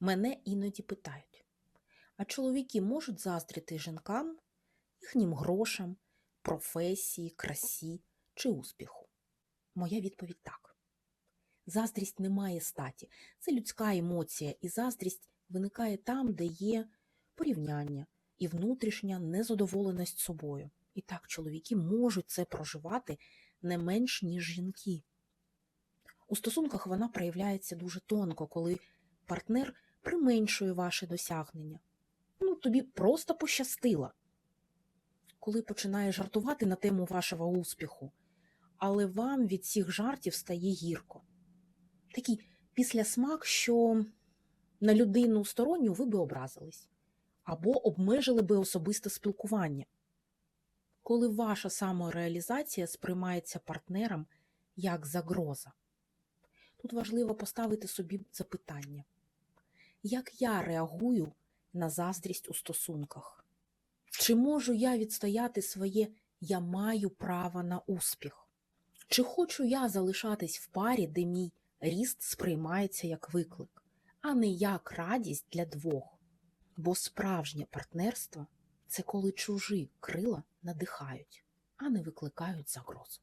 Мене іноді питають, а чоловіки можуть заздрити жінкам, їхнім грошам, професії, красі чи успіху? Моя відповідь так. Заздрість не має статі. Це людська емоція, і заздрість виникає там, де є порівняння і внутрішня незадоволеність собою. І так чоловіки можуть це проживати не менш, ніж жінки. У стосунках вона проявляється дуже тонко, коли партнер применшує ваші досягнення. Ну, тобі просто пощастило. Коли починає жартувати на тему вашого успіху, але вам від цих жартів стає гірко. Такий післясмак, що на людину сторонню ви би образились або обмежили би особисте спілкування. Коли ваша самореалізація сприймається партнером як загроза. Тут важливо поставити собі запитання, як я реагую на заздрість у стосунках? Чи можу я відстояти своє я маю право на успіх? Чи хочу я залишатись в парі, де мій ріст сприймається як виклик, а не як радість для двох? Бо справжнє партнерство це коли чужі крила надихають, а не викликають загрозу.